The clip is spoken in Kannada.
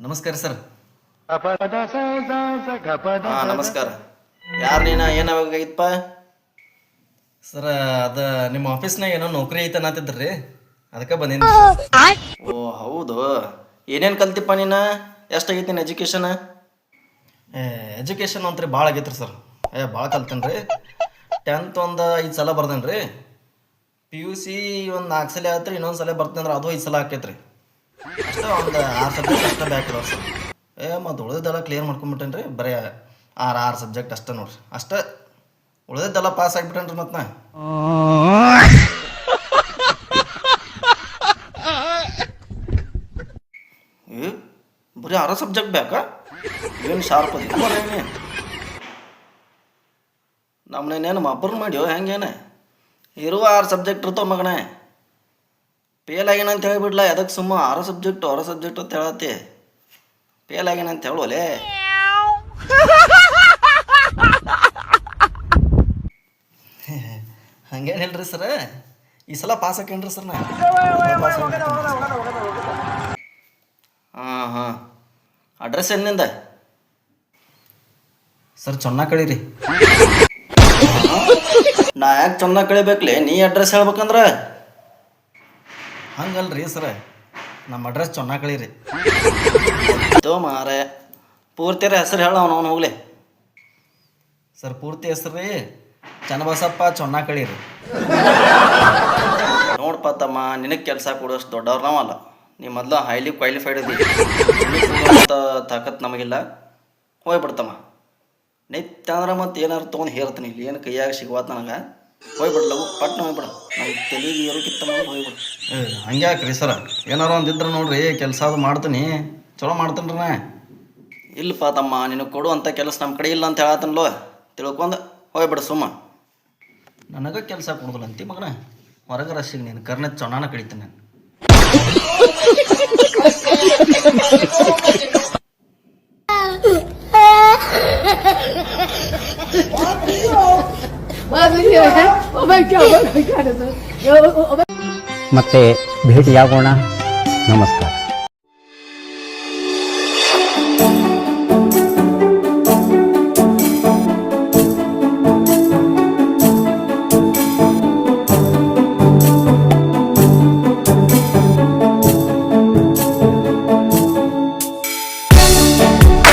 ನಮಸ್ಕಾರ ಸರ್. ಹಾ ನಮಸ್ಕಾರ. ಯಾರು ನೀನ? ಏನಾಗಿತ್ತಪ್ಪ ಸರ್ ಅದ ನಿಮ್ಮ ಆಫೀಸ್ನಾಗ ಏನೋ ನೌಕರಿ ಐತನ ಅಂತಿದ್ರಿ. ಅದಕ್ಕೆ ಬಂದೀನಿ. ಓ ಹೌದು. ಏನೇನು ಕಲ್ತಿಪ್ಪ ನೀನ? ಎಷ್ಟಾಗೈತಿ ನಿನ್ನ ಎಜುಕೇಷನ್ ಅಂತ ಅಂತ್ರಿ ಭಾಳ ಆಗೈತ್ರಿ ಸರ್ ಏ, ಭಾಳ ಕಲ್ತೇನೆ ರೀ ಟೆಂತ್ ಒಂದು ಐದು ಸಲ ಬರ್ದೇನೆ ರೀ ಪಿ ಯು ಸಿ ಒಂದು ನಾಲ್ಕು ಸಲ ಆಯ್ತು ಇನ್ನೊಂದು ಸಲ ಬರ್ತೇನೆ ಅದು ಐದು ಸಲ ಆಕೈತ್ರಿ. ಅಷ್ಟೇ ಒಂದು ಆರು ಸಬ್ಜೆಕ್ಟ್ ಅಷ್ಟೇ ಬ್ಯಾಕ್ ಇರೋ ಸರ್ ಏ, ಮತ್ತು ಉಳಿದೆಲ್ಲ ಕ್ಲಿಯರ್ ಮಾಡ್ಕೊಂಬಿಟ್ಟೇನೆ ರೀ ಬರೀ ಆರು ಆರು ಸಬ್ಜೆಕ್ಟ್ ಅಷ್ಟೇ ನೋಡ್ರಿ. ಅಷ್ಟೇ. ಉಳಿದೆಲ್ಲ ಪಾಸ್ ಆಗಿಬಿಟ್ಟೇನೆ ರೀ ಮತ್ತೆ ನಾ. ಬರೀ ಆರು ಸಬ್ಜೆಕ್ಟ್ ಬೇಕಾ? ಏನು ಶಾರ್ಪ್ ಅದಿ? ನಮ್ಮನೇನೇನು ಮಬ್ಬರು ಮಾಡ್ಯೋ? ಹೆಂಗೇನೆ? ಇರುವ ಆರು ಸಬ್ಜೆಕ್ಟ್ ಇರ್ತಾವ ಮಗನೇ? ಫೇಲ್ ಆಗ್ಯಾನ ಅಂತ ಹೇಳಿಬಿಡ್ಲ ಅದಕ್ಕೆ ಸುಮ್ಮ ಆರು ಸಬ್ಜೆಕ್ಟ್ ಆರು ಸಬ್ಜೆಕ್ಟ್ ಅಂತ ಹೇಳತ್ತೆ? ಫೇಲ್ ಆಗ್ಯಾನ ಅಂತ ಹೇಳೋಲೆ ಹೇಳ್ರಿ ಸರ ಈ ಸಲ ಪಾಸ್ ಹಾಕೇನ್ರಿ ಸರ್ ನಾ? ಅಡ್ರೆಸ್ ಎಲ್ಲಿಂದ ಸರ್ ಚೊನ್ನ ಕಳೀರಿ. ನಾ ಯಾಕೆ ಚೊನ್ನ ಕಳಿಬೇಕ್ಲೆ? ನೀ ಅಡ್ರೆಸ್ ಹೇಳ್ಬೇಕಂದ್ರೆ? ಹಂಗಲ್ರಿ ಸರ ನಮ್ಮ ಅಡ್ರೆಸ್ ಚೊನ್ನ ಕಳೀರಿ. ತೋ ಮಾರೆ. ಪೂರ್ತಿ ಹೆಸರು ಹೇಳ, ಅವನು ಅವನು ಹೋಗ್ಲಿ. ಸರ್ ಪೂರ್ತಿ ಹೆಸರು ರೀ ಚನ್ನಬಸಪ್ಪ ಚೊನ್ನ ಕಳೀರಿ. ನೋಡ್ಪ ತಮ್ಮ, ನಿನಗೆ ಕೆಲಸ ಕೊಡೋಷ್ಟು ದೊಡ್ಡವ್ರು ನಾವಲ್ಲ. ನೀ ಮೊದಲು ಹೈಲಿ ಕ್ವಾಲಿಫೈಡ್ ಅದಿ. ತಾಕತ್ ನಮಗಿಲ್ಲ. ಹೋಗ್ಬಿಡ್ತಮ್ಮ. ನಿತ್ಯ ಅಂದ್ರೆ ಮತ್ತೆ ಏನಾರು ತೊಗೊಂಡು ಹೇರ್ತೀನಿ. ಇಲ್ಲಿ ಏನು ಕೈಯಾಗ ಸಿಗುವಾತ ನನಗೆ. ಹೋಗ್ಬಿಡ್ಲವು ಪಟ್ನ ಹೋಗ್ಬಿಡ. ನಂಗೆ ತಲೆಗೆ ಏರೋಕಿತ್ತ ಹೋಗ್ಬಿಡು. ಏ ಹಂಗೆ ಹಾಕ್ರಿ ಸರ? ಏನಾರು ಒಂದಿದ್ರೆ ನೋಡ್ರಿ ಕೆಲಸ ಅದು ಮಾಡ್ತೀನಿ. ಚಲೋ ಮಾಡ್ತೀನಿ ಇಲ್ಲಪ್ಪ ತಮ್ಮ ನಿನಗೆ ಕೊಡುವಂಥ ಕೆಲಸ ನಮ್ಮ ಕಡೆ ಇಲ್ಲ ಅಂತ ಹೇಳತ್ತನಲ್ಲೋ ತಿಳ್ಕೊಂಡು ಹೋಗ್ಬಿಡು ಸುಮ್ಮ. ನನಗೆ ಕೆಲಸ ಕೊಡೋದಿಲ್ಲ ಅಂತಿ ಮಗನ. ಹೊರಗೆ ರಶಿಗೆ ನೀನು ಕರ್ನೆ ಚೆನ್ನಾಗಿ ಕಡಿತೀನಿ ನಾನು. ಮತ್ತೆ ಭೇಟಿಯಾಗೋಣ. ನಮಸ್ಕಾರ.